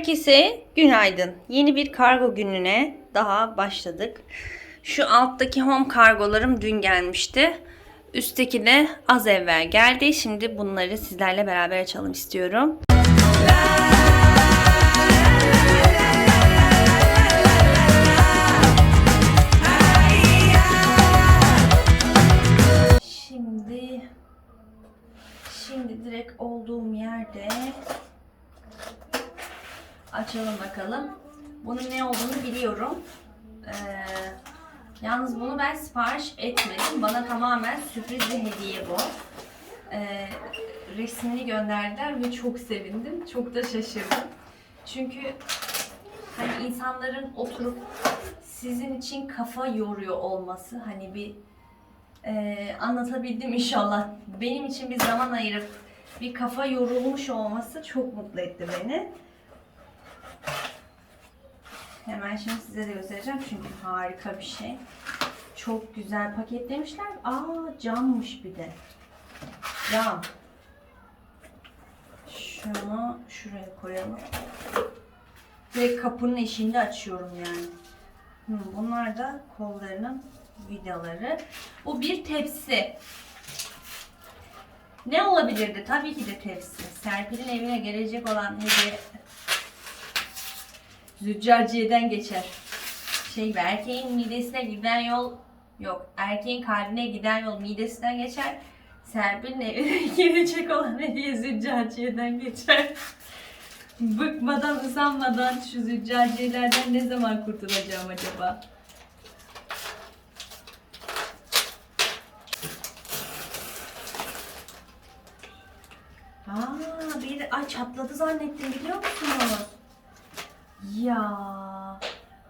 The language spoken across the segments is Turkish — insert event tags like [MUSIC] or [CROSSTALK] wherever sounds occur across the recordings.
Herkese günaydın. Yeni bir kargo gününe daha başladık. Şu alttaki home kargolarım dün gelmişti. Üstteki de az evvel geldi. Şimdi bunları sizlerle beraber açalım istiyorum. Şimdi şimdi direkt olduğum yerde açalım bakalım. Bunun ne olduğunu biliyorum. Ee, yalnız bunu ben sipariş etmedim. Bana tamamen sürpriz bir hediye bu. Ee, resmini gönderdiler ve çok sevindim. Çok da şaşırdım. Çünkü hani insanların oturup sizin için kafa yoruyor olması hani bir e, anlatabildim inşallah. Benim için bir zaman ayırıp bir kafa yorulmuş olması çok mutlu etti beni. Hemen şimdi size de göstereceğim çünkü harika bir şey. Çok güzel paketlemişler. Aa cammış bir de. Cam. Şunu şuraya koyalım. Ve kapının eşiğinde açıyorum yani. Hı, bunlar da kollarının vidaları. Bu bir tepsi. Ne olabilirdi? Tabii ki de tepsi. Serpil'in evine gelecek olan hediye Züccaciyeden geçer. Şey erkeğin midesine giden yol yok. Erkeğin kalbine giden yol midesinden geçer. Serpil'in evine [LAUGHS] gelecek olan hediye züccaciyeden geçer. Bıkmadan, usanmadan şu züccaciyelerden ne zaman kurtulacağım acaba? Aa, bir ay çatladı zannettim biliyor musunuz? Ya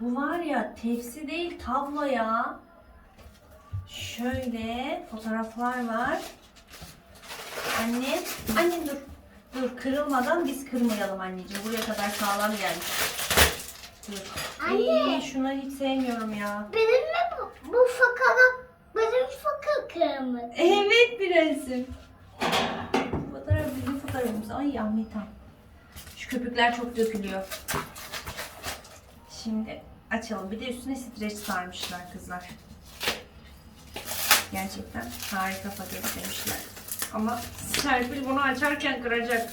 bu var ya tepsi değil tablo ya. Şöyle fotoğraflar var. Anne, anne dur. Dur kırılmadan biz kırmayalım anneciğim. Buraya kadar sağlam gelmiş. Dur. Anne. Ay, şunları hiç sevmiyorum ya. Benim mi bu? Bu fakara, benim fakir kırmızı. Evet prensim. Fotoğraf bizim fotoğrafımız. Ay Ahmet. Şu köpükler çok dökülüyor. Şimdi açalım. Bir de üstüne streç sarmışlar kızlar. Gerçekten harika paketlemişler. Ama Serpil bunu açarken kıracak.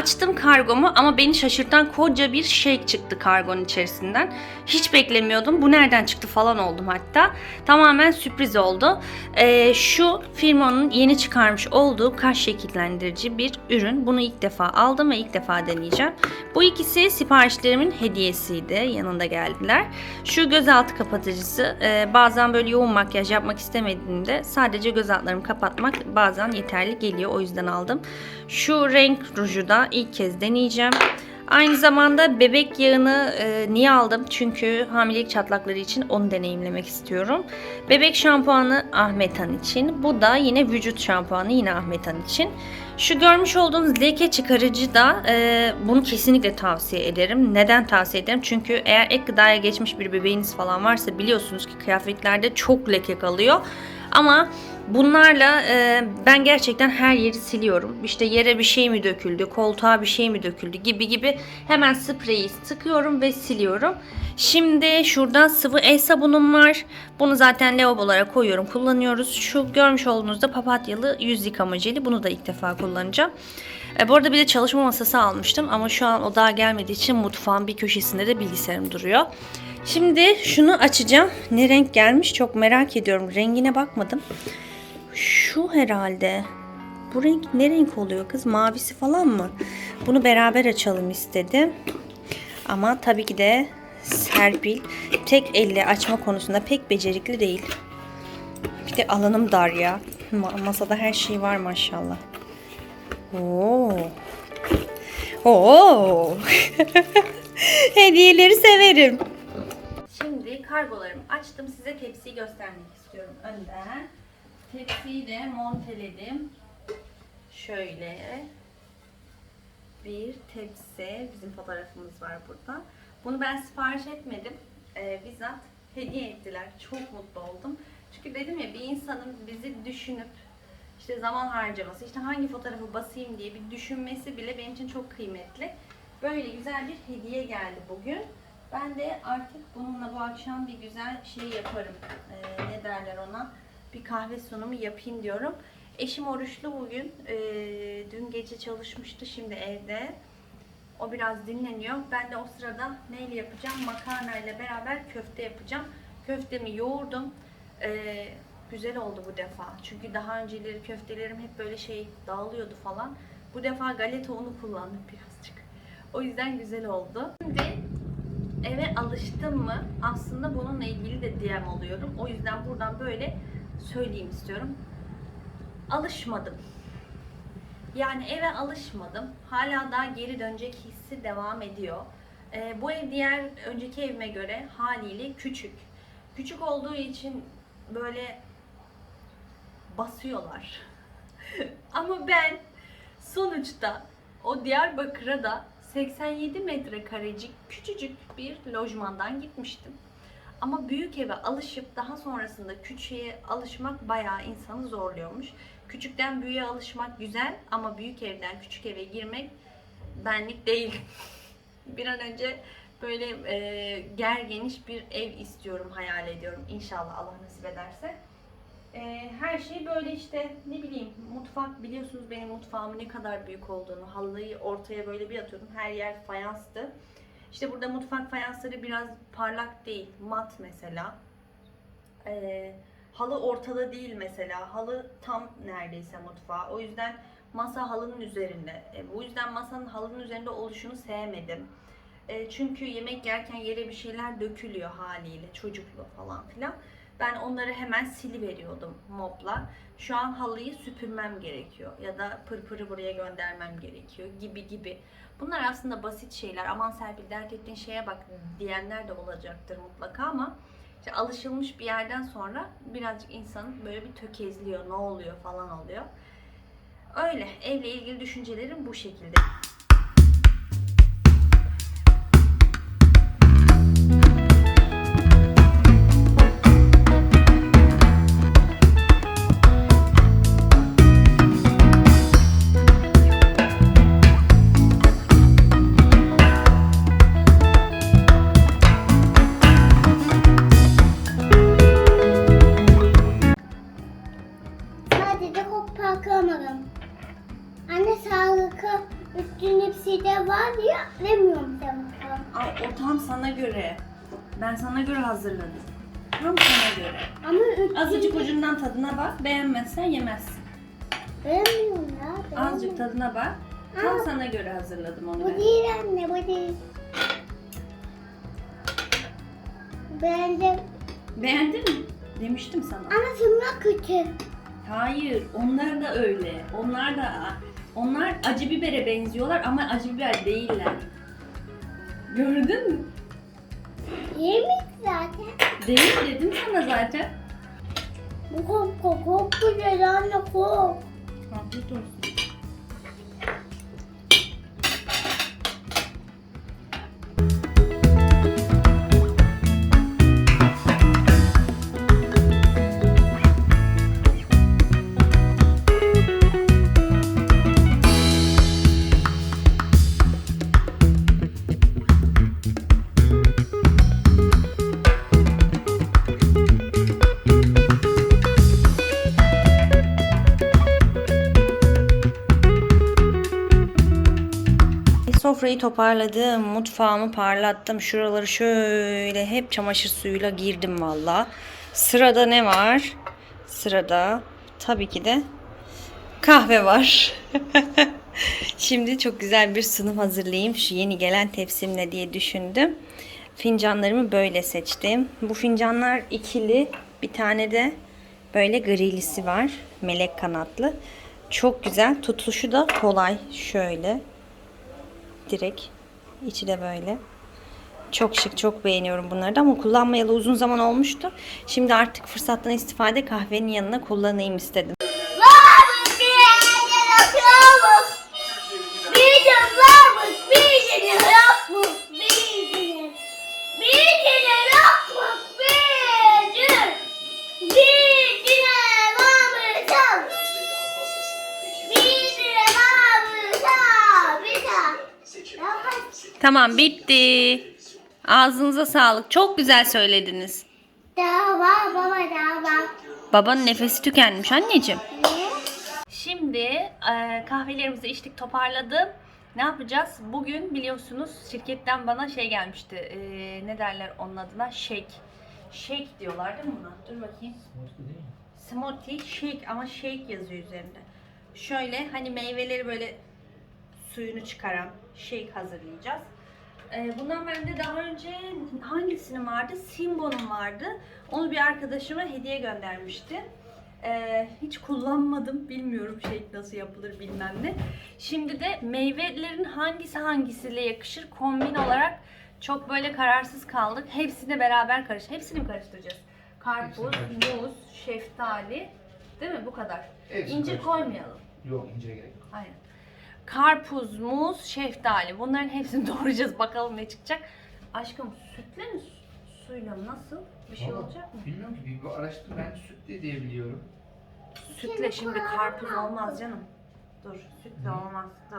Açtım kargomu ama beni şaşırtan koca bir şey çıktı kargonun içerisinden. Hiç beklemiyordum. Bu nereden çıktı falan oldum hatta. Tamamen sürpriz oldu. Ee, şu firmanın yeni çıkarmış olduğu kaş şekillendirici bir ürün. Bunu ilk defa aldım ve ilk defa deneyeceğim. Bu ikisi siparişlerimin hediyesiydi. Yanında geldiler. Şu gözaltı kapatıcısı e, bazen böyle yoğun makyaj yapmak istemediğimde sadece göz altlarımı kapatmak bazen yeterli geliyor. O yüzden aldım. Şu renk ruju da ilk kez deneyeceğim. Aynı zamanda bebek yağını e, niye aldım? Çünkü hamilelik çatlakları için onu deneyimlemek istiyorum. Bebek şampuanı Ahmet Han için. Bu da yine vücut şampuanı yine Ahmet Han için. Şu görmüş olduğunuz leke çıkarıcı da e, bunu kesinlikle tavsiye ederim. Neden tavsiye ederim? Çünkü eğer ek gıdaya geçmiş bir bebeğiniz falan varsa biliyorsunuz ki kıyafetlerde çok leke kalıyor. Ama bunlarla e, ben gerçekten her yeri siliyorum. İşte yere bir şey mi döküldü, koltuğa bir şey mi döküldü gibi gibi hemen spreyi sıkıyorum ve siliyorum. Şimdi şurada sıvı el sabunum var. Bunu zaten lavabolara koyuyorum, kullanıyoruz. Şu görmüş olduğunuz da papatyalı yüz yıkama jeli. Bunu da ilk defa kullanacağım. E, bu arada bir de çalışma masası almıştım ama şu an o daha gelmediği için mutfağın bir köşesinde de bilgisayarım duruyor. Şimdi şunu açacağım. Ne renk gelmiş çok merak ediyorum. Rengine bakmadım. Şu herhalde. Bu renk ne renk oluyor kız? Mavisi falan mı? Bunu beraber açalım istedim. Ama tabii ki de Serpil tek elle açma konusunda pek becerikli değil. Bir de alanım dar ya. Ma- Masada her şey var maşallah. Oo. Oo. [LAUGHS] Hediyeleri severim. Şimdi kargolarımı açtım. Size tepsiyi göstermek istiyorum önden. Tepsiyi de monteledim. Şöyle bir tepsi. Bizim fotoğrafımız var burada. Bunu ben sipariş etmedim. Ee, bizzat hediye ettiler. Çok mutlu oldum. Çünkü dedim ya bir insanın bizi düşünüp işte zaman harcaması, işte hangi fotoğrafı basayım diye bir düşünmesi bile benim için çok kıymetli. Böyle güzel bir hediye geldi bugün. Ben de artık bununla bu akşam bir güzel şey yaparım. Ee, ne derler ona? Bir kahve sunumu yapayım diyorum. Eşim oruçlu bugün. Ee, dün gece çalışmıştı, şimdi evde. O biraz dinleniyor. Ben de o sırada neyle yapacağım? Makarna ile beraber köfte yapacağım. Köftemi yoğurdum. Ee, güzel oldu bu defa. Çünkü daha önceleri köftelerim hep böyle şey dağılıyordu falan. Bu defa galeta unu kullandım birazcık. O yüzden güzel oldu. Şimdi eve alıştım mı? Aslında bununla ilgili de DM alıyorum. O yüzden buradan böyle söyleyeyim istiyorum. Alışmadım. Yani eve alışmadım. Hala daha geri dönecek hissi devam ediyor. Ee, bu ev diğer önceki evime göre haliyle küçük. Küçük olduğu için böyle basıyorlar. [LAUGHS] Ama ben sonuçta o Diyarbakır'a da 87 metrekarecik küçücük bir lojmandan gitmiştim. Ama büyük eve alışıp daha sonrasında küçüğe alışmak bayağı insanı zorluyormuş. Küçükten büyüğe alışmak güzel ama büyük evden küçük eve girmek benlik değil. [LAUGHS] bir an önce böyle e, ger geniş bir ev istiyorum, hayal ediyorum. İnşallah Allah nasip ederse. E, her şey böyle işte ne bileyim mutfak biliyorsunuz benim mutfağımın ne kadar büyük olduğunu. Halıyı ortaya böyle bir atıyordum. Her yer fayanstı. İşte burada mutfak fayansları biraz parlak değil. Mat mesela. E, halı ortada değil mesela. Halı tam neredeyse mutfağa. O yüzden masa halının üzerinde. E, bu yüzden masanın halının üzerinde oluşunu sevmedim. E, çünkü yemek yerken yere bir şeyler dökülüyor haliyle. Çocuklu falan filan. Ben onları hemen siliveriyordum mopla. Şu an halıyı süpürmem gerekiyor. Ya da pırpırı buraya göndermem gerekiyor gibi gibi. Bunlar aslında basit şeyler. Aman Serpil dert ettiğin şeye bak diyenler de olacaktır mutlaka ama işte alışılmış bir yerden sonra birazcık insanın böyle bir tökezliyor, ne oluyor falan oluyor. Öyle. Evle ilgili düşüncelerim bu şekilde. Bak. Beğenmezsen yemezsin. Beğenmiyorum ya. Azıcık beğenmiyorum. tadına bak. Tam Aa. sana göre hazırladım onu Bu ben. değil anne bu değil. Beğendim. Beğendin mi? Demiştim sana. Ama şunlar kötü. Hayır, onlar da öyle. Onlar da onlar acı bibere benziyorlar ama acı biber değiller. Gördün mü? Mi zaten? Değil dedim sana zaten. Bu kok kok kok güzel anne kok. Afiyet olsun. Sofrayı toparladım, mutfağımı parlattım. Şuraları şöyle hep çamaşır suyuyla girdim valla. Sırada ne var? Sırada tabii ki de kahve var. [LAUGHS] Şimdi çok güzel bir sunum hazırlayayım. Şu yeni gelen tepsimle diye düşündüm. Fincanlarımı böyle seçtim. Bu fincanlar ikili. Bir tane de böyle grilisi var. Melek kanatlı. Çok güzel. Tutuşu da kolay. Şöyle direkt içi de böyle. Çok şık, çok beğeniyorum bunları da ama kullanmayalı uzun zaman olmuştu. Şimdi artık fırsattan istifade kahvenin yanına kullanayım istedim. Tamam bitti. Ağzınıza sağlık. Çok güzel söylediniz. daha var baba daha var. Babanın nefesi tükenmiş anneciğim. Ne? Şimdi e, kahvelerimizi içtik toparladım. Ne yapacağız? Bugün biliyorsunuz şirketten bana şey gelmişti. E, ne derler onun adına? Shake. Shake diyorlar değil mi buna? Dur bakayım. Smoothie shake ama shake yazıyor üzerinde. Şöyle hani meyveleri böyle suyunu çıkaran shake hazırlayacağız. Ee, bundan bende daha önce hangisinin vardı? Simbo'nun vardı. Onu bir arkadaşıma hediye göndermişti. Ee, hiç kullanmadım. Bilmiyorum shake nasıl yapılır bilmem ne. Şimdi de meyvelerin hangisi hangisiyle yakışır kombin olarak çok böyle kararsız kaldık. Hepsini beraber karış. Hepsini mi karıştıracağız? Karpuz, muz, şeftali. Değil mi? Bu kadar. Hepsini İncir koymayalım. Yok incire gerek yok. Aynen. Karpuz, muz, şeftali. Bunların hepsini [LAUGHS] doğrayacağız. Bakalım ne çıkacak. Aşkım sütle mi? su- Suyla mı? Nasıl? Bir şey Valla olacak mı? Bilmiyorum ki bir, bir araştır ben sütle diye biliyorum. Sütle şimdi karpuz olmaz canım. Dur. Sütle olmaz. Dur.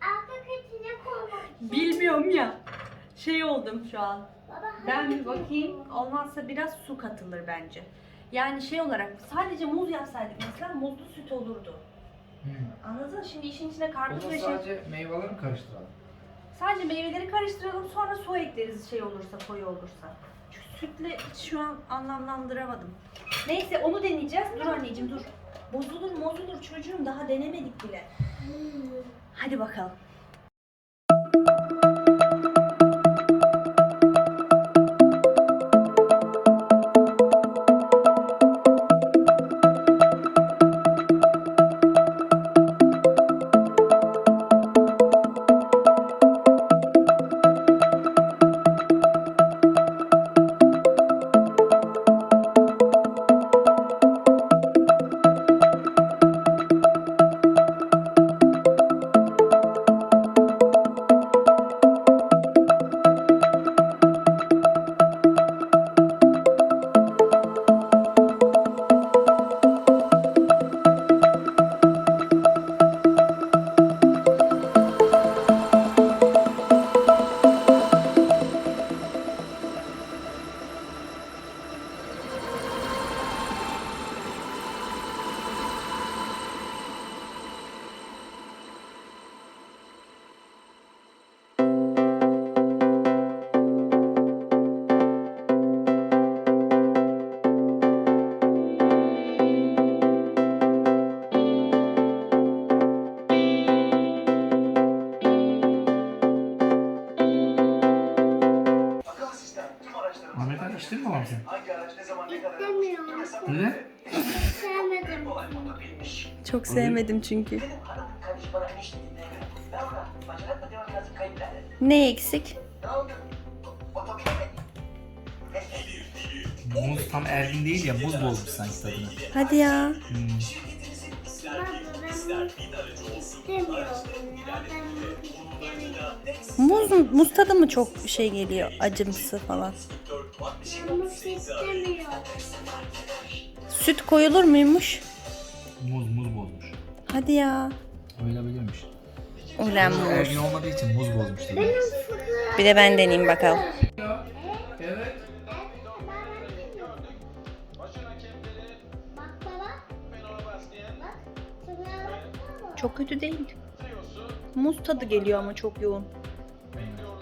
Arka içine koymak. Bilmiyorum ya. Şey oldum şu an. Baba Ben bir bakayım. Olmazsa biraz su katılır bence. Yani şey olarak sadece muz yapsaydık mesela muzlu süt olurdu. Hmm. Anladın mı? Şimdi işin içine O karpuz zaman ve şey... sadece meyveleri mi karıştıralım? Sadece meyveleri karıştıralım sonra su ekleriz şey olursa koyu olursa. Çünkü sütle hiç şu an anlamlandıramadım. Neyse onu deneyeceğiz. Dur anneciğim dur. Bozulur bozulur çocuğum daha denemedik bile. Hadi bakalım. Lazım kayıp nerede? Ne eksik? Muz tam ergin değil ya muz bozmuş sanki tadını. Hadi ya. Hmm. Muz, muz tadı mı çok şey geliyor? Acımsı falan. istemiyorum. Süt koyulur muymuş? Muz muz. Hadi ya. Öyle bilirmiş. Ulan muz. Ergin olmadığı için muz bozmuş dedi. Bir de ben deneyeyim bakalım. Evet. Çok kötü değil. Muz tadı geliyor ama çok yoğun.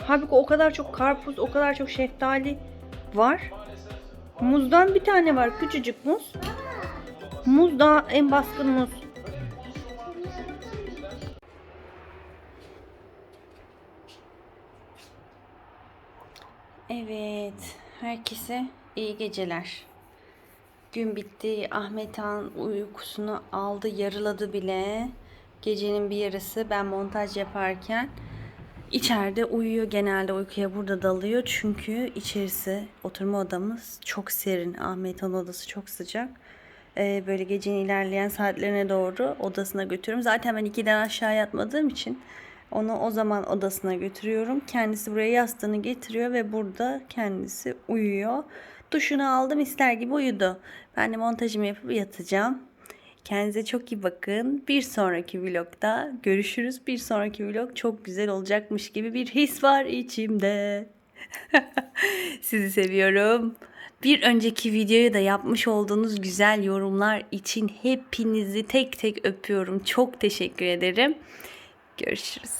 Halbuki o kadar çok karpuz, o kadar çok şeftali var. Muzdan bir tane var, küçücük muz. Muz daha en baskın muz. Herkese iyi geceler. Gün bitti. Ahmet Han uykusunu aldı, yarıladı bile. Gecenin bir yarısı ben montaj yaparken İçeride uyuyor genelde uykuya burada dalıyor çünkü içerisi oturma odamız çok serin. Ahmet'in odası çok sıcak. Ee, böyle gecenin ilerleyen saatlerine doğru odasına götürüyorum. Zaten ben ikiden aşağı yatmadığım için onu o zaman odasına götürüyorum. Kendisi buraya yastığını getiriyor ve burada kendisi uyuyor. Duşunu aldım ister gibi uyudu. Ben de montajımı yapıp yatacağım. Kendinize çok iyi bakın. Bir sonraki vlogda görüşürüz. Bir sonraki vlog çok güzel olacakmış gibi bir his var içimde. [LAUGHS] Sizi seviyorum. Bir önceki videoyu da yapmış olduğunuz güzel yorumlar için hepinizi tek tek öpüyorum. Çok teşekkür ederim. Görüşürüz.